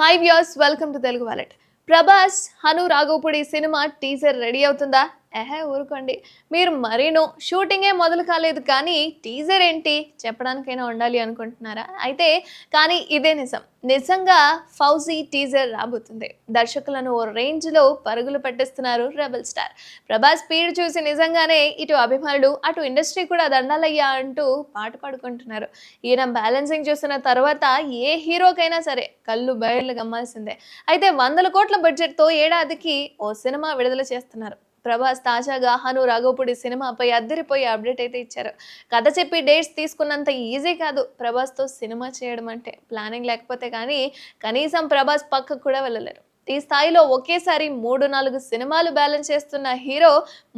Hi views welcome to Telugu wallet Prabhas Hanu Raghavapudi cinema teaser ready అవుతుందా? ఎహే ఊరుకోండి. మీరు మరీనో షూటింగే మొదలు కాలేదు కానీ టీజర్ ఏంటి? చెప్పడానికైనా ఉండాలి అనుకుంటున్నారా? అయితే కానీ ఇదే నిజం. నిజంగా ఫౌజీ టీజర్ రాబోతుంది. దర్శకులను ఓ రేంజ్లో పరుగులు పెట్టిస్తున్నారు రెబల్ స్టార్. ప్రభాస్ స్పీడ్ చూసి నిజంగానే ఇటు అభిమానులు అటు ఇండస్ట్రీ కూడా దండాలయ్యా అంటూ పాట పాడుకుంటున్నారు. ఈయన బ్యాలెన్సింగ్ చూసిన తర్వాత ఏ హీరోకైనా సరే కళ్ళు బయర్లు గమ్మాల్సిందే. అయితే వందల కోట్ల బడ్జెట్తో ఏడాదికి ఓ సినిమా విడుదల చేస్తున్నారు. ప్రభాస్ తాజాగా హను రాఘవపూడి సినిమాపై అద్దరిపోయి అప్డేట్ అయితే ఇచ్చారు. కథ చెప్పి డేట్స్ తీసుకున్నంత ఈజీ కాదు. ప్రభాస్తో సినిమా చేయడం అంటే ప్లానింగ్ లేకపోతే కానీ కనీసం ప్రభాస్ పక్కకు కూడా వెళ్ళలేరు. ఈ స్థాయిలో ఒకేసారి మూడు నాలుగు సినిమాలు బ్యాలెన్స్ చేస్తున్న హీరో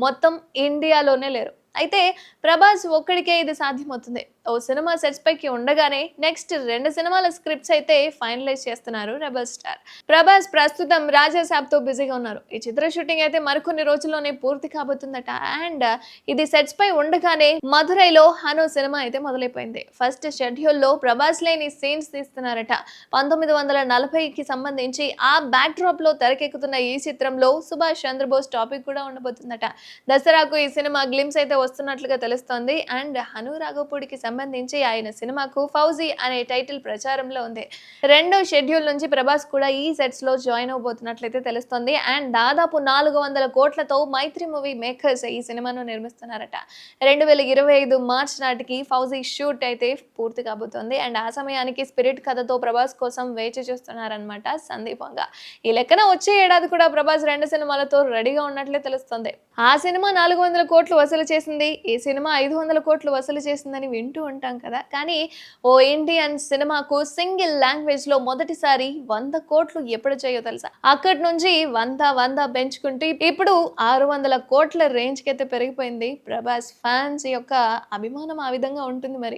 మొత్తం ఇండియాలోనే లేరు. అయితే ప్రభాస్ ఒక్కడికే ఇది సాధ్యమవుతుంది. ఓ సినిమా సెట్స్ పైకి ఉండగానే నెక్స్ట్ రెండు సినిమాల స్క్రిప్ట్స్ అయితే ఫైనలైజ్ చేస్తున్నారు రెబల్ స్టార్. ప్రభాస్ ప్రస్తుతం రాజా సాబ్తో బిజీగా ఉన్నారు. ఈ చిత్ర షూటింగ్ అయితే మరికొన్ని రోజుల్లోనే పూర్తి కాబోతుందట. అండ్ ఇది సెట్స్ పై ఉండగానే మధురైలో హను సినిమా అయితే మొదలైపోయింది. ఫస్ట్ షెడ్యూల్లో ప్రభాస్ లేని సీన్స్ తీస్తున్నారట. పంతొమ్మిది వందల నలభైకి సంబంధించి ఆ బ్యాక్ డ్రాప్లో తెరకెక్కుతున్న ఈ చిత్రంలో సుభాష్ చంద్రబోస్ టాపిక్ కూడా ఉండబోతుందట. దసరాకు ఈ సినిమా గ్లిమ్స్ అయితే వస్తున్నట్లుగా తెలుస్తోంది. అండ్ హను రాఘపూడికి సంబంధించి ఆయన సినిమాకు ఫౌజీ అనే టైటిల్ ప్రచారంలో ఉంది. రెండో షెడ్యూల్ నుంచి ప్రభాస్ కూడా ఈ సెట్స్లో జాయిన్ అవబోతున్నట్లయితే తెలుస్తోంది. అండ్ దాదాపు నాలుగు వందల కోట్లతో మైత్రి మూవీ మేకర్స్ ఈ సినిమాను నిర్మిస్తున్నారట. రెండు వేల ఇరవై ఐదు మార్చ్ నాటికి ఫౌజీ షూట్ అయితే పూర్తి కాబోతోంది. అండ్ ఆ సమయానికి స్పిరిట్ కథతో ప్రభాస్ కోసం వేచి చూస్తున్నారనమాట సందీపంగా ఈ లెక్కన వచ్చే ఏడాది కూడా ప్రభాస్ రెండు సినిమాలతో రెడీగా ఉన్నట్లే తెలుస్తుంది. ఆ సినిమా నాలుగు వందల కోట్లు వసూలు చేసింది. ఈ సినిమా ఐదు వందల కోట్లు వసూలు చేసిందని వింటూ ఉంటాం కదా. కానీ ఓ ఇండియన్ సినిమాకు సింగిల్ లాంగ్వేజ్లో మొదటిసారి వంద కోట్లు ఎప్పుడు చేయో తెలుసా? అక్కడి నుంచి వంద వంద పెంచుకుంటూ ఇప్పుడు ఆరు వందల కోట్ల రేంజ్కి అయితే పెరిగిపోయింది. ప్రభాస్ ఫ్యాన్స్ యొక్క అభిమానం ఆ విధంగా ఉంటుంది మరి.